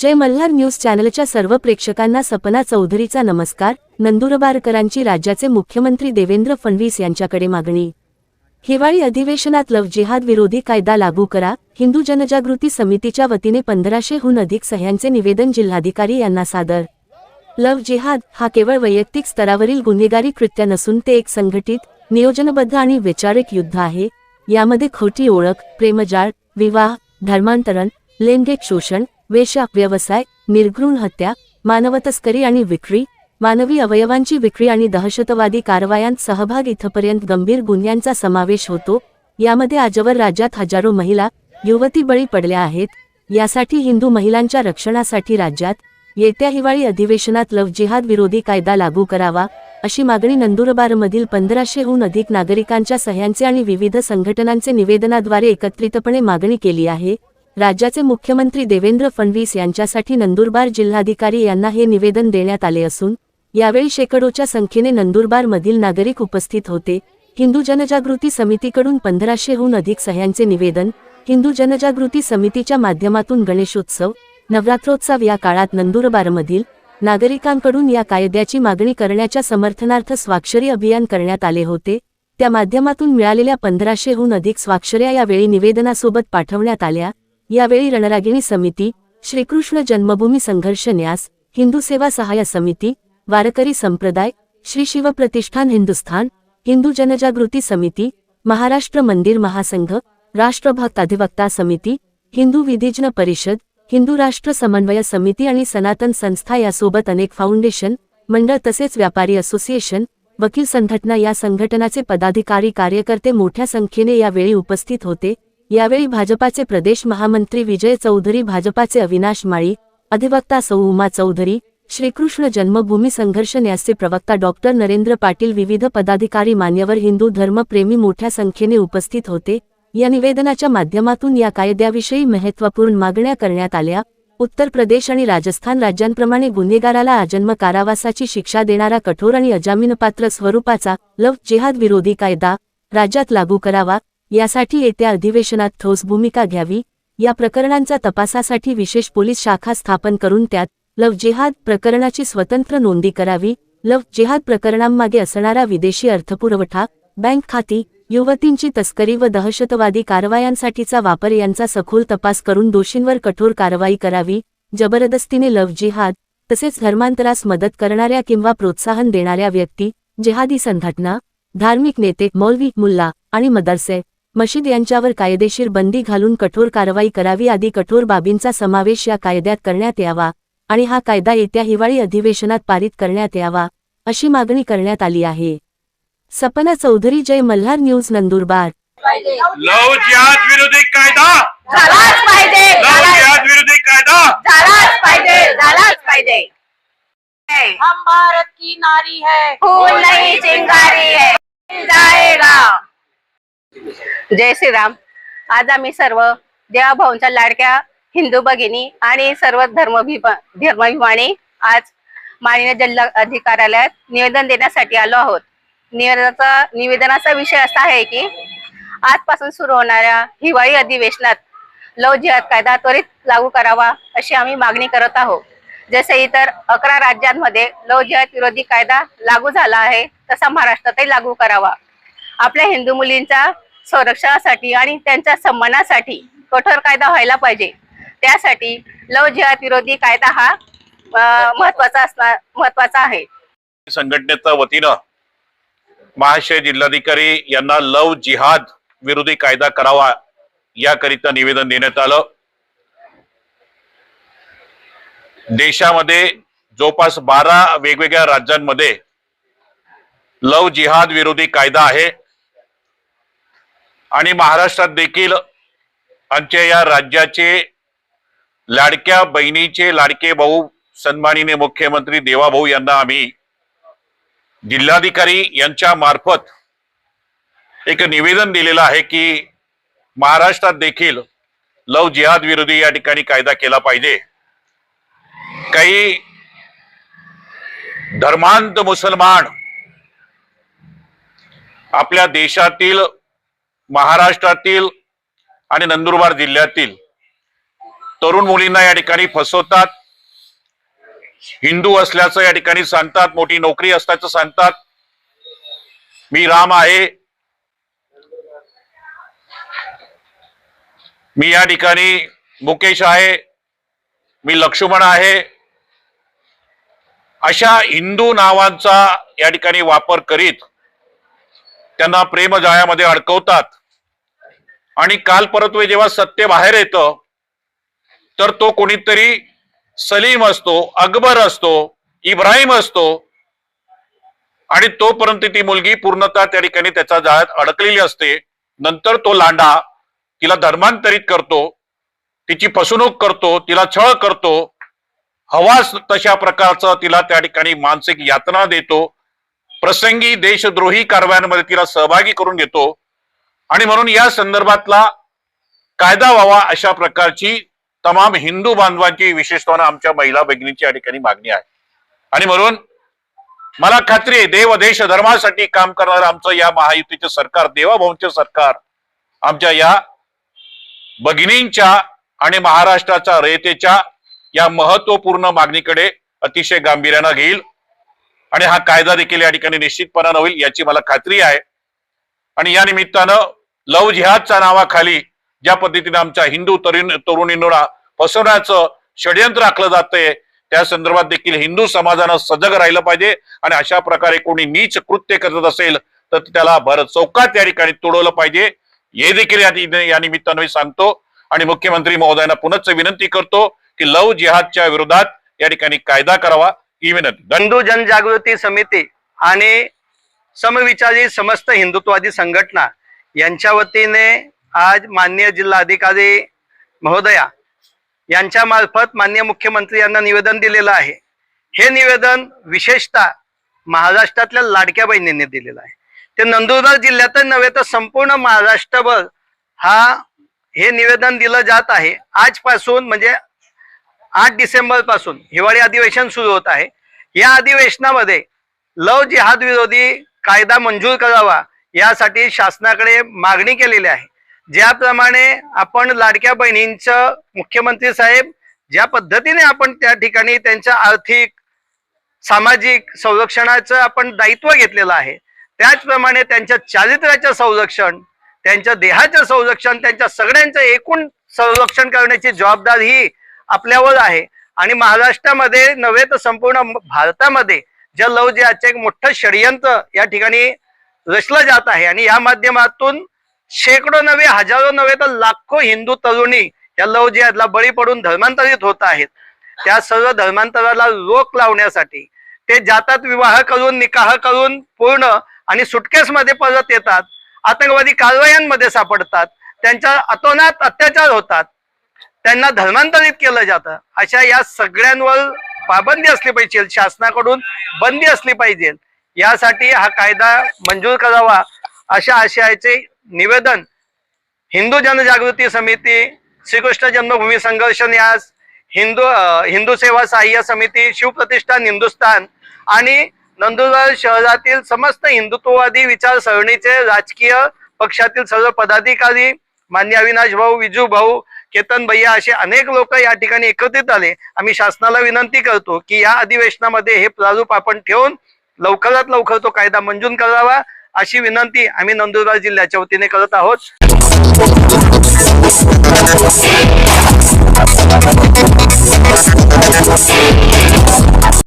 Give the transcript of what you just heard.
जय Malhar news चॅनलच्या सर्व प्रेक्षकांना सपना चौधरीचा नमस्कार. नंदुरबारकरांची राज्याचे मुख्यमंत्री देवेंद्र फडणवीस यांच्याकडे मागणी. हिवाळी अधिवेशनात लव जिहाद विरोधी कायदा लागू करा. हिंदू जनजागृती समितीच्या वतीने पंधराशेहून अधिक सह्यांचे निवेदन जिल्हाधिकारी यांना सादर. लव जिहाद हा केवळ वैयक्तिक स्तरावरील गुन्हेगारी कृत्य नसून ते एक संघटित नियोजनबद्ध आणि वैचारिक युद्ध आहे. यामध्ये खोटी ओळख प्रेमजाळ विवाह धर्मांतरण लैंगिक शोषण वेश्या व्यवसाय निर्घृण हत्या मानवतस्करी आणि विक्री मानवी अवयवांची विक्री आणि दहशतवादी कारवायांत सहभाग इथपर्यंत गंभीर गुन्ह्यांचा समावेश होतो. यामध्ये आजवर राज्यात हजारो महिला युवती बळी पडल्या आहेत. यासाठी हिंदू महिलांच्या रक्षणासाठी राज्यात येत्या हिवाळी अधिवेशनात लव जिहाद विरोधी कायदा लागू करावा अशी मागणी नंदुरबारमधील पंधराशेहून अधिक नागरिकांच्या सह्यांचे आणि विविध संघटनांचे निवेदनाद्वारे एकत्रितपणे मागणी केली आहे. राज्याचे मुख्यमंत्री देवेंद्र फडणवीस यांच्यासाठी नंदुरबार जिल्हाधिकारी यांना हे निवेदन देण्यात आले असून यावेळी शेकडोच्या संख्येने नंदुरबारमधील नागरिक उपस्थित होते. हिंदू जनजागृती समितीकडून पंधराशेहून अधिक सह्यांचे निवेदन हिंदू जनजागृती समितीच्या माध्यमातून गणेशोत्सव नवरात्रोत्सव या काळात नंदुरबारमधील नागरिकांकडून या कायद्याची मागणी करण्याच्या समर्थनार्थ स्वाक्षरी अभियान करण्यात आले होते. त्या माध्यमातून मिळालेल्या पंधराशेहून अधिक स्वाक्षऱ्या यावेळी निवेदनासोबत पाठवण्यात आल्या. यावेळी रणरागिणी समिती श्रीकृष्ण जन्मभूमी संघर्ष न्यास हिंदू सेवा सहाय्य समिती वारकरी संप्रदाय श्री शिवप्रतिष्ठान हिंदुस्थान हिंदू जनजागृती समिती महाराष्ट्र मंदिर महासंघ राष्ट्रभक्त अधिवक्ता समिती हिंदू विधिज्ञ परिषद हिंदू राष्ट्र समन्वय समिती आणि सनातन संस्था यासोबत अनेक फाउंडेशन मंडळ तसेच व्यापारी असोसिएशन वकील संघटना या संघटनाचे पदाधिकारी कार्यकर्ते मोठ्या संख्येने यावेळी उपस्थित होते. यावेळी भाजपाचे प्रदेश महामंत्री विजय चौधरी भाजपाचे अविनाश माळी अधिवक्ता सौ उमा चौधरी श्रीकृष्ण जन्मभूमी संघर्ष न्यासचे प्रवक्ता डॉक्टर नरेंद्र पाटील विविध पदाधिकारी मान्यवर हिंदू धर्मप्रेमी मोठ्या संख्येने उपस्थित होते. या निवेदनाच्या माध्यमातून या कायद्याविषयी महत्त्वपूर्ण मागण्या करण्यात आल्या. उत्तर प्रदेश आणि राजस्थान राज्यांप्रमाणे गुन्हेगाराला आजन्म कारावासाची शिक्षा देणारा कठोर आणि अजामीनपात्र स्वरूपाचा लव जिहाद विरोधी कायदा राज्यात लागू करावा. यासाठी येत्या अधिवेशनात ठोस भूमिका घ्यावी. या प्रकरणांचा तपासासाठी विशेष पोलीस शाखा स्थापन करून त्यात लव जेहाद प्रकरणाची स्वतंत्र नोंदी करावी. लव जेहाद प्रकरणांमागे असणारा विदेशी अर्थपुरवठा बँक खाती युवतींची तस्करी व दहशतवादी कारवायांसाठीचा वापर यांचा सखोल तपास करून दोषींवर कठोर कारवाई करावी. जबरदस्तीने लव जिहाद तसेच धर्मांतरास मदत करणाऱ्या किंवा प्रोत्साहन देणाऱ्या व्यक्ती जिहादी संघटना धार्मिक नेते मौलवी मुल्ला आणि मदरसे. मशीद यांच्यावर कायदेशीर बंदी घालून कठोर कारवाई करावी आदी कठोर बाबींचा समावेश या कायद्यात करण्यात यावा आणि हा कायदा येत्या हिवाळी अधिवेशनात पारित करण्यात यावा अशी मागणी करण्यात आली आहे. सपना चौधरी जय मल्हार न्यूज नंदुरबार. विरोधी कायदा! झालाच पाहिजे लव झालाच जिहाद विरोधी कायदा! झालाच पाहिजे झालाच पाहिजे. हम भारत की नारी है। फूल नहीं चिंगारी है। जाएगा। जय श्रीराम. आज आम्ही सर्व देवाभाऊंच्या लाडक्या हिंदू भगिनी आणि सर्व धर्मभिमा धर्माभिमानी आज माननीय जिल्हा अधिकाऱ्यालयात निवेदन देण्यासाठी आलो आहोत. निवेदनाचा निवेदनाचा विषय असा आहे की आजपासून सुरू होणाऱ्या हिवाळी अधिवेशनात लव जिहाद कायदा त्वरित लागू करावा अशी आम्ही मागणी करत आहोत. जसे इतर अकरा राज्यांमध्ये लव जिहाद विरोधी कायदा लागू झाला आहे तसा महाराष्ट्रातही लागू करावा. आपल्या हिंदू मुलींचा संरक्षणासाठी आणि त्यांच्या सन्मानासाठी कठोर कायदा व्हायला पाहिजे. त्यासाठी लव जिहाद विरोधी कायदा हा महत्त्वाचा असणार महत्त्वाचा आहे. संघटनेच्या वतीनं महाशय जिल्हाधिकारी यांना लव जिहाद विरोधी कायदा करावा याकरिता निवेदन देण्यात आलं. देशामध्ये जवळपास बारा वेगवेगळ्या राज्यांमध्ये लव जिहाद विरोधी कायदा आहे. आणि महाराष्ट्रात देखील आमच्या या राज्याचे लाडक्या बहिणीचे लाडके भाऊ सन्मानिने मुख्यमंत्री देवाभाऊ यांना आम्ही जिल्हाधिकारी यांच्या मार्फत एक निवेदन दिलेलं आहे की महाराष्ट्रात देखील लव जिहाद विरोधी या ठिकाणी कायदा केला पाहिजे. काही धर्मांत मुसलमान आपल्या देशातील महाराष्ट्रातील आणि नंदुरबार जिल्ह्यातील तरुण मुलींना या ठिकाणी फसवतात. हिंदू असल्याचं या ठिकाणी सांगतात मोठी नोकरी असल्याचं सांगतात. मी राम आहे. मी या ठिकाणी मुकेश आहे. मी लक्ष्मण आहे. अशा हिंदू नावांचा या ठिकाणी वापर करीत त्यांना प्रेमजाळ्यामध्ये अडकवतात. आणि काल परत्वे जेव्हा सत्य बाहेर येतं तर तो कोणीतरी सलीम असतो अकबर असतो इब्राहिम असतो. आणि तोपर्यंत ती मुलगी पूर्णतः त्या ठिकाणी त्याच्या जाळ्यात अडकलेली असते. नंतर तो लांडा तिला धर्मांतरित करतो तिची फसवणूक करतो तिला छळ करतो. हवा तशा प्रकारचं तिला त्या ठिकाणी मानसिक यातना देतो. प्रसंगी देशद्रोही कारवायांमध्ये तिला सहभागी करून घेतो. आणि म्हणून या संदर्भातला कायदा व्हावा अशा प्रकारची तमाम हिंदू बांधवांची विशेषतः आमच्या महिला भगिनींची या ठिकाणी मागणी आहे. आणि म्हणून मला खात्री आहे देव देश धर्मासाठी काम करणारं आमचं या महायुतीचे सरकार देवाभाऊंचं सरकार आमच्या या भगिनींच्या आणि महाराष्ट्राच्या रयतेच्या या महत्त्वपूर्ण मागणीकडे अतिशय गांभीर्यानं घेईल. आणि हा कायदा देखील या ठिकाणी निश्चितपणानं होईल याची मला खात्री आहे. आणि या निमित्तानं लव जिहादच्या नावाखाली ज्या पद्धतीने आमच्या हिंदू तरुण तरुणींना फसवण्याचं षडयंत्र आखलं जातंय त्या संदर्भात देखील हिंदू समाजानं सजग राहिलं पाहिजे आणि अशा प्रकारे कोणी नीच कृत्य करत असेल तर त्याला भर चौकात या ठिकाणी तुडवलं पाहिजे. हे देखील या या निमित्तानं मी सांगतो आणि मुख्यमंत्री महोदयांना पुनश्च विनंती करतो की लव जिहादच्या विरोधात या ठिकाणी कायदा करावा. ही विनंती हिंदू जनजागृती समिती आणि समविचारी समस्त हिंदुत्ववादी संघटना यांच्या वतीने आज माननीय जिल्हाधिकारी महोदया यांच्या मार्फत माननीय मुख्यमंत्री यांना निवेदन दिलेलं आहे. हे निवेदन विशेषतः महाराष्ट्रातल्या लाडक्या बहिणींनी दिलेलं आहे. ते नंदुरबार जिल्ह्यातच नव्हे तर संपूर्ण महाराष्ट्रभर हा हे निवेदन दिलं जात आहे. आजपासून म्हणजे आठ डिसेंबरपासून हिवाळी अधिवेशन सुरू होत आहे. या अधिवेशनामध्ये लव जिहाद विरोधी कायदा मंजूर करावा यासाठी शासनाकडे मागणी केलेली आहे. ज्याप्रमाणे आपण लाडक्या बहिणींचं मुख्यमंत्री साहेब ज्या पद्धतीने आपण त्या ठिकाणी त्यांच्या आर्थिक सामाजिक संरक्षणाचं आपण दायित्व घेतलेलं आहे. त्याचप्रमाणे त्यांच्या चारित्र्याचं संरक्षण त्यांच्या देहाचं संरक्षण त्यांच्या सगळ्यांचं एकूण संरक्षण करण्याची जबाबदारी ही आपल्यावर आहे. आणि महाराष्ट्रामध्ये नव्हे तर संपूर्ण भारतामध्ये ज्या लव आजचं एक मोठं षडयंत्र या ठिकाणी रचलं जात आहे. आणि या माध्यमातून शेकडो नव्हे हजारो नव्हे तर लाखो हिंदू तरुणी या लव जिहादला बळी पडून धर्मांतरित होत आहेत. त्या सर्व धर्मांतराला रोख लावण्यासाठी ते जातात विवाह करून निकाह करून पूर्ण आणि सुटकेसमध्ये परत येतात. आतंकवादी कारवायांमध्ये सापडतात. त्यांच्या अतोनात अत्याचार होतात. त्यांना धर्मांतरित केलं जातं. अशा या सगळ्यांवर पाबंदी असली पाहिजे शासनाकडून बंदी असली पाहिजे. यासाठी हा कायदा मंजूर करावा. अशा आशयाचे निवेदन हिंदू जनजागृती समिती श्रीकृष्ण जन्मभूमी संघर्ष न्यास हिंदू हिंदू सेवा सहाय्य समिती शिवप्रतिष्ठान हिंदुस्थान आणि नंदुरबार शहरातील समस्त हिंदुत्ववादी विचारसरणीचे राजकीय पक्षातील सर्व पदाधिकारी मान्य अविनाश भाऊ विजू भाऊ केतन भैया असे अनेक लोक या ठिकाणी एकत्रित आले. आम्ही शासनाला विनंती करतो की या अधिवेशनामध्ये हे प्रारूप आपण ठेवून लवकरात लवकर तो कायदा मंजूर करावा अशी विनंती आम्ही नंदुरबार जिल्ह्याच्या वतीने करत आहोत.